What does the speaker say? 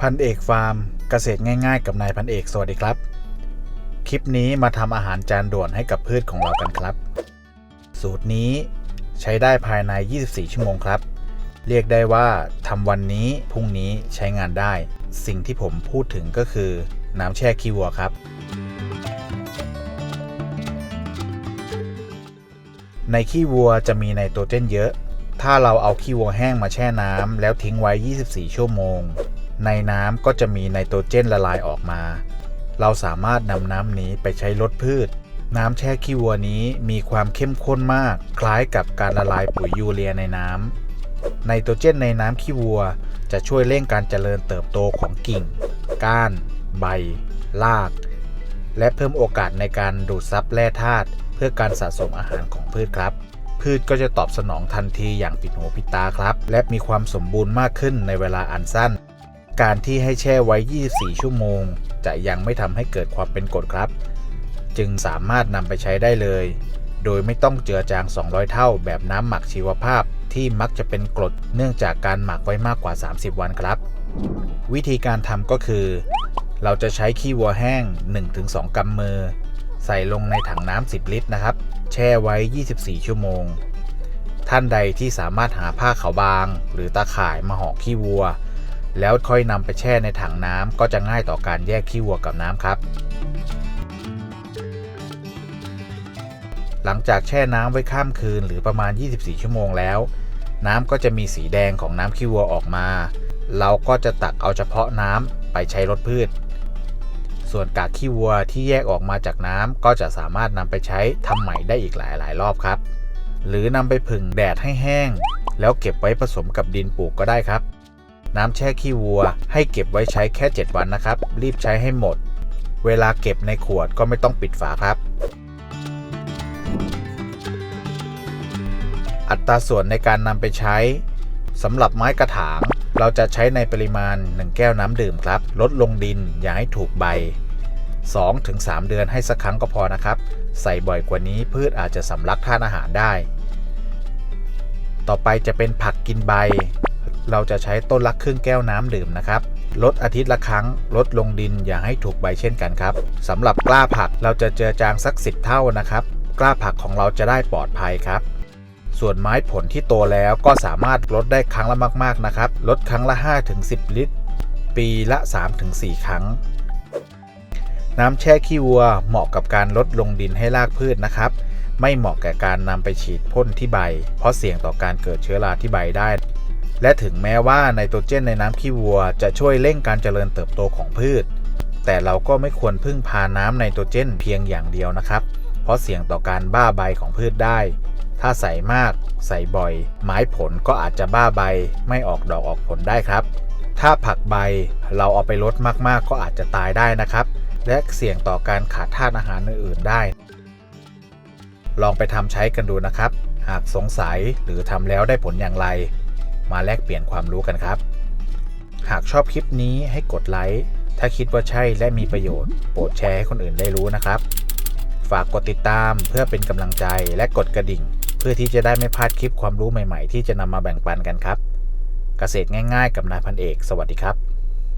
พันเอกฟาร์มเกษตรง่าย ๆ กับนายพันเอกสวัสดีครับ คลิปนี้มาทำอาหารจานด่วนให้กับพืชของเรากันครับ สูตรนี้ใช้ได้ภายใน 24 ชั่วโมงครับ เรียกได้ว่าทำวันนี้พรุ่งนี้ใช้งานได้ สิ่งที่ผมพูดถึงก็คือน้ำแช่ขี้วัวครับ ในขี้วัวจะมีไนโตรเจนเยอะ ถ้าเราเอาขี้วัวแห้งมาแช่น้ำแล้วทิ้งไว้ 24 ชั่วโมง ในน้ำก็จะมีไนโตรเจนละลายออกมา เราสามารถนำน้ำนี้ไปใช้ลดพืช น้ำแช่ขี้วัวนี้มีความเข้มข้นมาก คล้ายกับการละลายปุ๋ยยูเรียในน้ำไนโตรเจนในน้ำขี้วัว จะช่วยเร่งการเจริญเติบโตของกิ่ง ก้าน ใบ ราก และเพิ่มโอกาสในการดูดซับแร่ธาตุเพื่อการสะสมอาหารของพืชครับพืชก็จะตอบสนองทันทีอย่างปิดหูปิดตาครับ และมีความสมบูรณ์มากขึ้นในเวลาอันสั้น การที่ให้แช่ไว้ 24 ชั่วโมง จะยังไม่ทำให้เกิดความเป็นกรดครับ จึงสามารถนำไปใช้ได้เลย โดยไม่ต้องเจือจาง 200 เท่า แบบน้ำหมักชีวภาพที่มักจะเป็นกรดเนื่องจากการหมักไว้มากกว่า 30 วันครับ วิธีการทำก็คือ เราจะใช้ขี้วัวแห้ง 1-2 กำมือ ใส่ลงในถังน้ำ 10 ลิตรนะครับ แช่ไว้ 24 ชั่วโมง ท่านใดที่สามารถหาผ้าขาวบาง หรือตาข่ายมาห่อขี้วัว แล้วค่อยนำไปแช่ในถังน้ำก็จะง่ายต่อการแยกขี้วัวกับน้ำครับ หลังจากแช่น้ำไว้ข้ามคืนหรือประมาณ 24 ชั่วโมงแล้ว น้ำก็จะมีสีแดงของน้ำขี้วัวออกมา เราก็จะตักเอาเฉพาะน้ำไปใช้รดพืช ส่วนกากขี้วัวที่แยกออกมาจากน้ำก็จะสามารถนำไปใช้ทำใหม่ได้อีกหลาย ๆ รอบครับ หรือนำไปผึ่งแดดให้แห้ง แล้วเก็บไว้ผสมกับดินปลูกก็ได้ครับ น้ำแช่ขี้วัว ให้เก็บไว้ใช้แค่ 7 วันนะครับ รีบใช้ให้หมด เวลาเก็บในขวดก็ไม่ต้องปิดฝาครับ อัตราส่วนในการนำไปใช้สำหรับไม้กระถาง เราจะใช้ในปริมาณ 1 แก้วน้ำดื่มครับ ลดลงดินอย่าให้ถูกใบ 2-3 เดือนให้สักครั้งก็พอนะครับ ใส่บ่อยกว่านี้พืชอาจจะสำลักธาตุอาหารได้ ต่อไปจะเป็นผักกินใบ เราจะใช้ต้นละครึ่งแก้วน้ำดื่มนะครับลดอาทิตย์ละครั้งลดลงดินอย่าให้ถูกใบเช่นกันครับสำหรับกล้าผักเราจะเจือจางสัก 10 เท่านะครับ กล้าผักของเราจะได้ปลอดภัยครับ ส่วนไม้ผลที่โตแล้วก็สามารถลดได้ครั้งละมากๆนะครับลดครั้งละ 5-10 ลิตร ปีละ 3-4 ครั้ง น้ำแช่ขี้วัวเหมาะกับการลดลงดินให้รากพืชนะครับไม่เหมาะแก่การนำไปฉีดพ่นที่ใบ เพราะเสี่ยงต่อการเกิดเชื้อราที่ใบได้ และถึงแม้ว่าไนโตรเจนในน้ำขี้วัว จะช่วยเร่งการเจริญเติบโตของพืช แต่เราก็ไม่ควรพึ่งพาน้ำไนโตรเจนเพียงอย่างเดียวนะครับ เพราะเสี่ยงต่อการบ้าใบของพืชได้ ถ้าใส่มากใส่บ่อย ไม้ผลก็อาจจะบ้าใบ ไม่ออกดอกออกผลได้ครับ ถ้าผักใบเราเอาไปลดมากๆ ก็อาจจะตายได้นะครับ และเสี่ยงต่อการขาดธาตุอาหารอื่นๆได้ ลองไปทำใช้กันดูนะครับ หากสงสัยหรือทำแล้วได้ผลอย่างไร มาแลกเปลี่ยนความรู้กันครับ หากชอบคลิปนี้ให้กดไลค์ ถ้าคิดว่าใช่และมีประโยชน์ โปรดแชร์ให้คนอื่นได้รู้นะครับ ฝากกดติดตามเพื่อเป็นกำลังใจและกดกระดิ่ง เพื่อที่จะได้ไม่พลาดคลิปความรู้ใหม่ ๆ ที่จะนำมาแบ่งปันกันครับ เกษตรง่าย ๆ กับนายพันเอก สวัสดีครับ